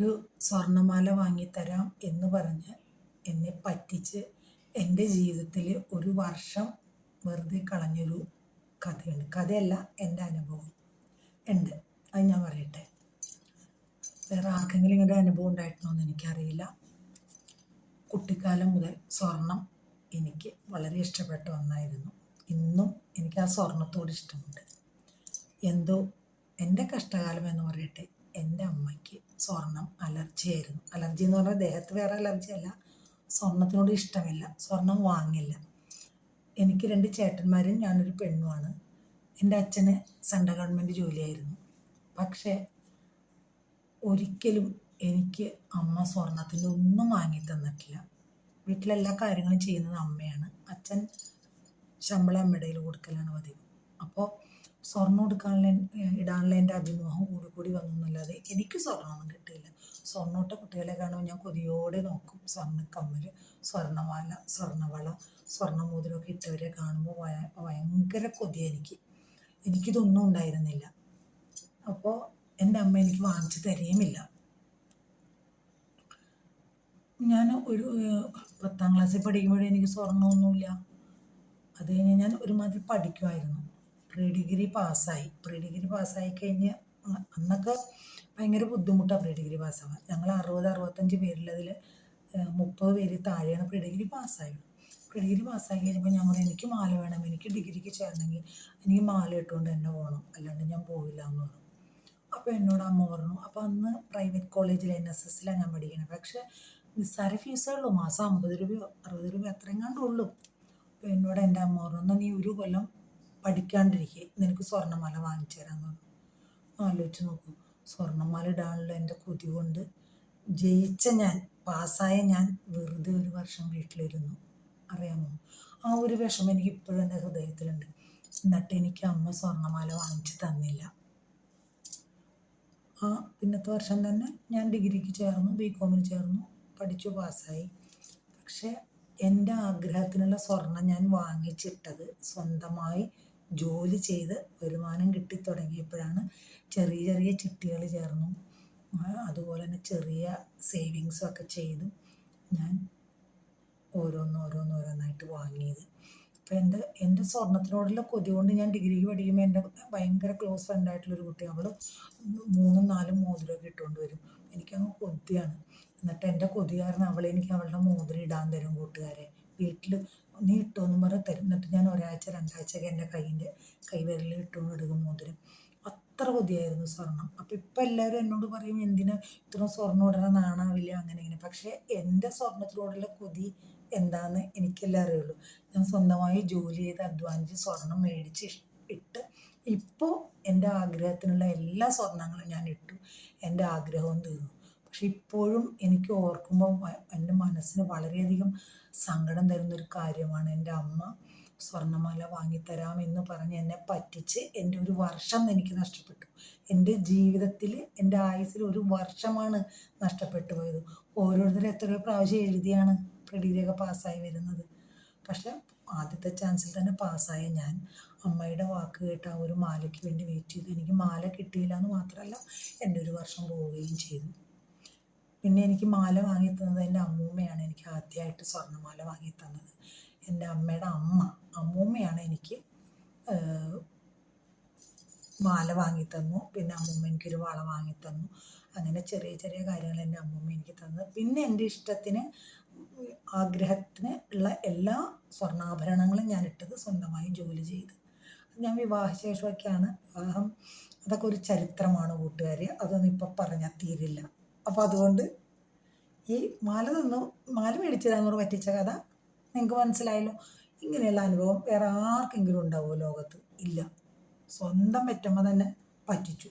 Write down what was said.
ഒരു സ്വർണമാല വാങ്ങിത്തരാം എന്ന് പറഞ്ഞ് എന്നെ പറ്റിച്ച് എന്റെ ജീവിതത്തിൽ ഒരു വർഷം വെറുതെ കളഞ്ഞൊരു കഥയുണ്ട്. കഥയല്ല എന്റെ അനുഭവം ഉണ്ട്. അത് ഞാൻ പറയട്ടെ. വേറെ ആർക്കെങ്കിലും ഇങ്ങനെ അനുഭവം ഉണ്ടായിട്ടുണ്ടോ എന്ന് എനിക്കറിയില്ല. കുട്ടിക്കാലം മുതൽ സ്വർണം എനിക്ക് വളരെ ഇഷ്ടപ്പെട്ട ഒന്നായിരുന്നു. ഇന്നും എനിക്ക് ആ സ്വർണത്തോട് ഇഷ്ടമുണ്ട്. എന്തോ എന്റെ കഷ്ടകാലം എന്ന് പറയട്ടെ. എന്റെ അമ്മയ്ക്ക് സ്വർണം അലർജി ആയിരുന്നു അലർജി എന്ന് പറഞ്ഞാൽ ദേഹത്ത് വേറെ അലർജി അല്ല. സ്വർണത്തിനോട് ഇഷ്ടമില്ല. സ്വർണം വാങ്ങില്ല. എനിക്ക് രണ്ട് ചേട്ടന്മാരും ഞാനൊരു പെണ്ണുമാണ്. എന്റെ അച്ഛന് സെൻട്രൽ ഗവൺമെന്റ് ജോലിയായിരുന്നു. പക്ഷേ ഒരിക്കലും എനിക്ക് അമ്മ സ്വർണത്തിന്റെ ഒന്നും വാങ്ങി തന്നിട്ടില്ല. വീട്ടിലെല്ലാ കാര്യങ്ങളും ചെയ്യുന്നത് അമ്മയാണ്. അച്ഛൻ ശമ്പളം അമ്മയുടെ കൊടുക്കലാണ് പതിവ്. അപ്പോൾ സ്വർണം കൊടുക്കാനുള്ള ഇടാനുള്ള എന്റെ അഭിമുഖം കൂടി കൂടി വന്നു എന്നല്ലാതെ എനിക്ക് സ്വർണമൊന്നും കിട്ടിയില്ല. സ്വർണോട്ട കുട്ടികളെ കാണുമ്പോൾ ഞാൻ കൊതിയോടെ നോക്കും. സ്വർണക്കമ്മൽ സ്വർണമാല സ്വർണവള സ്വർണമോതിരമൊക്കെ ഇട്ടവരെ കാണുമ്പോൾ ഭയങ്കര കൊതി എനിക്ക്. എനിക്കിതൊന്നും ഉണ്ടായിരുന്നില്ല. അപ്പോൾ എന്റെ അമ്മ എനിക്ക് വാങ്ങിച്ചു തരികയുമില്ല. ഞാൻ ഒരു പത്താം ക്ലാസ്സിൽ പഠിക്കുമ്പോഴേ എനിക്ക് സ്വർണമൊന്നുമില്ല. അത് കഴിഞ്ഞ് ഞാൻ ഒരുമാതിരി പഠിക്കുമായിരുന്നു. പ്രീ ഡിഗ്രി പാസ്സായി. പ്രീ ഡിഗ്രി പാസ്സായി കഴിഞ്ഞ് അന്നൊക്കെ ഭയങ്കര ബുദ്ധിമുട്ടാണ് പ്രീ ഡിഗ്രി പാസ്സാവാൻ. ഞങ്ങൾ അറുപത് അറുപത്തഞ്ച് പേരിലതിൽ മുപ്പത് പേര് താഴെയാണ് പ്രീ ഡിഗ്രി പാസ്സായത്. പ്രീ ഡിഗ്രി പാസ്സായി കഴിഞ്ഞപ്പോൾ ഞാൻ എനിക്ക് മാല വേണം എനിക്ക് ഡിഗ്രിക്ക് ചേരണമെങ്കിൽ എനിക്ക് മാല ഇട്ടുകൊണ്ട് തന്നെ പോകണം അല്ലാണ്ട് ഞാൻ പോവില്ല എന്ന് പറഞ്ഞു അപ്പോൾ എന്നോട് അമ്മ പറഞ്ഞു അപ്പോൾ അന്ന് പ്രൈവറ്റ് കോളേജിൽ എൻ എസ് എസിലാണ് ഞാൻ പഠിക്കുന്നത് പക്ഷേ നിസ്സാര ഫീസേ ഉള്ളൂ മാസം അമ്പത് രൂപയോ അറുപത് രൂപയോ അത്രയും കണ്ടുള്ളൂ അപ്പോൾ എന്നോട് എന്റെ അമ്മ പറഞ്ഞു എന്നാൽ നീ ഒരു കൊല്ലം പഠിക്കാണ്ടിരിക്കുക നിനക്ക് സ്വർണമാല വാങ്ങിച്ചു തരാമെന്ന് പറഞ്ഞു. ആലോചിച്ച് നോക്കൂ. സ്വർണമാല ഇടാനുള്ള എന്റെ കൊതി കൊണ്ട് ജയിച്ച ഞാൻ പാസ്സായ ഞാൻ വെറുതെ ഒരു വർഷം വീട്ടിലിരുന്നു. അറിയാമോ? ആ ഒരു വിഷമം എനിക്ക് ഇപ്പോഴും എന്റെ ഹൃദയത്തിലുണ്ട്. എന്നിട്ട് എനിക്ക് അമ്മ സ്വർണമാല വാങ്ങിച്ചു തന്നില്ല. ആ പിന്നത്തെ വർഷം തന്നെ ഞാൻ ഡിഗ്രിക്ക് ചേർന്നു ബി കോമിന് ചേർന്നു പഠിച്ചു പാസ്സായി. പക്ഷേ എന്റെ ആഗ്രഹത്തിനുള്ള സ്വർണം ഞാൻ വാങ്ങിച്ചിട്ടത് സ്വന്തമായി ജോലി ചെയ്ത് വരുമാനം കിട്ടി തുടങ്ങിയപ്പോഴാണ് ചെറിയ ചെറിയ ചിട്ടികൾ ചേർന്നു. അതുപോലെ തന്നെ ചെറിയ സേവിങ്സും ഒക്കെ ചെയ്തു ഞാൻ ഓരോന്ന് ഓരോന്ന് ഓരോന്നായിട്ട് വാങ്ങിയത്. അപ്പോൾ എന്റെ എന്റെ സ്വർണത്തിനോടുള്ള കൊതി കൊണ്ട് ഞാൻ ഡിഗ്രിക്ക് പഠിക്കുമ്പോൾ എന്റെ ഭയങ്കര ക്ലോസ് ഫ്രണ്ടായിട്ടുള്ളൊരു കുട്ടി അവൾ മൂന്നും നാലും മോതിരമൊക്കെ ഇട്ടുകൊണ്ട് വരും. എനിക്കങ്ങ് കൊതിയാണ്. എന്നിട്ട് എന്റെ കൊതി കാരണം അവൾ എനിക്ക് അവളുടെ മോതിരം ഇടാൻ തരും കൂട്ടുകാരെ. വീട്ടിൽ നീ ഇട്ടോന്നും പറഞ്ഞ് തരും. എന്നിട്ട് ഞാൻ ഒരാഴ്ച രണ്ടാഴ്ചയൊക്കെ എന്റെ കൈയിന്റെ കൈവിരലിൽ ഇട്ടുകൊണ്ട് എടുക്കും മോതിരം. അത്ര കൊതിയായിരുന്നു സ്വർണം അപ്പം ഇപ്പം എല്ലാവരും എന്നോട് പറയും എന്തിനാ ഇത്ര സ്വർണം ഇടണം? നാണാവില്ല അങ്ങനെ ഇങ്ങനെ. പക്ഷേ എന്റെ സ്വർണത്തിനോടുള്ള കൊതി എന്താണെന്ന് എനിക്കെല്ലാം അറിയുള്ളൂ ഞാൻ സ്വന്തമായി ജോലി ചെയ്ത് അധ്വാനിച്ച് സ്വർണം മേടിച്ച് ഇട്ട് ഇപ്പോൾ എന്റെ ആഗ്രഹത്തിനുള്ള എല്ലാ സ്വർണങ്ങളും ഞാൻ ഇട്ടു. എന്റെ ആഗ്രഹവും തീർന്നു. പക്ഷെ ഇപ്പോഴും എനിക്ക് ഓർക്കുമ്പോൾ എന്റെ മനസ്സിന് വളരെയധികം സങ്കടം തരുന്നൊരു കാര്യമാണ് എന്റെ അമ്മ സ്വർണമാല വാങ്ങിത്തരാം എന്ന് പറഞ്ഞ് എന്നെ പറ്റിച്ച് എന്റെ ഒരു വർഷം എനിക്ക് നഷ്ടപ്പെട്ടു. എന്റെ ജീവിതത്തിൽ എന്റെ ആയുസ്സിൽ ഒരു വർഷമാണ് നഷ്ടപ്പെട്ടു പോയത്. ഓരോരുത്തരും എത്രയോ പ്രാവശ്യം എഴുതിയാണ് പ്രതിരേഖ പാസ്സായി വരുന്നത്. പക്ഷെ ആദ്യത്തെ ചാൻസിൽ തന്നെ പാസ്സായ ഞാൻ അമ്മയുടെ വാക്ക് കേട്ട് ആ ഒരു മാലയ്ക്ക് വേണ്ടി വെയിറ്റ് ചെയ്തു. എനിക്ക് മാല കിട്ടിയില്ല എന്ന് മാത്രമല്ല എന്റെ ഒരു വർഷം പോവുകയും ചെയ്തു. പിന്നെ എനിക്ക് മാല വാങ്ങി തന്നത് എന്റെ അമ്മൂമ്മയാണ്. എനിക്ക് ആദ്യമായിട്ട് സ്വർണമാല വാങ്ങി തന്നത് എന്റെ അമ്മയുടെ അമ്മ. അമ്മൂമ്മയാണ് എനിക്ക് മാല വാങ്ങി തന്നു പിന്നെ അമ്മൂമ്മ എനിക്കൊരു വള വാങ്ങി തന്നു അങ്ങനെ ചെറിയ ചെറിയ കാര്യങ്ങൾ എന്റെ അമ്മൂമ്മ എനിക്ക് തന്നത് പിന്നെ എന്റെ ഇഷ്ടത്തിന് ആഗ്രഹത്തിന് ഉള്ള എല്ലാ സ്വർണാഭരണങ്ങളും ഞാൻ ഇട്ടത് സ്വന്തമായി ജോലി ചെയ്ത്. ഞാൻ വിവാഹശേഷമൊക്കെയാണ് വിവാഹം അതൊക്കെ ഒരു ചരിത്രമാണ് കൂട്ടുകാർ അതൊന്നും ഇപ്പം പറഞ്ഞാൽ തീരില്ല. അപ്പോൾ അതുകൊണ്ട് ഈ മാല തന്നു മാല മേടിച്ചതാന്നോട് പറ്റിച്ച കഥ. നിങ്ങൾക്ക് മനസ്സിലായല്ലോ. ഇങ്ങനെയുള്ള അനുഭവം വേറെ ആർക്കെങ്കിലും ഉണ്ടാവുമോ ലോകത്ത്? ഇല്ല. സ്വന്തം പറ്റുമ്പോൾ തന്നെ പറ്റിച്ചു.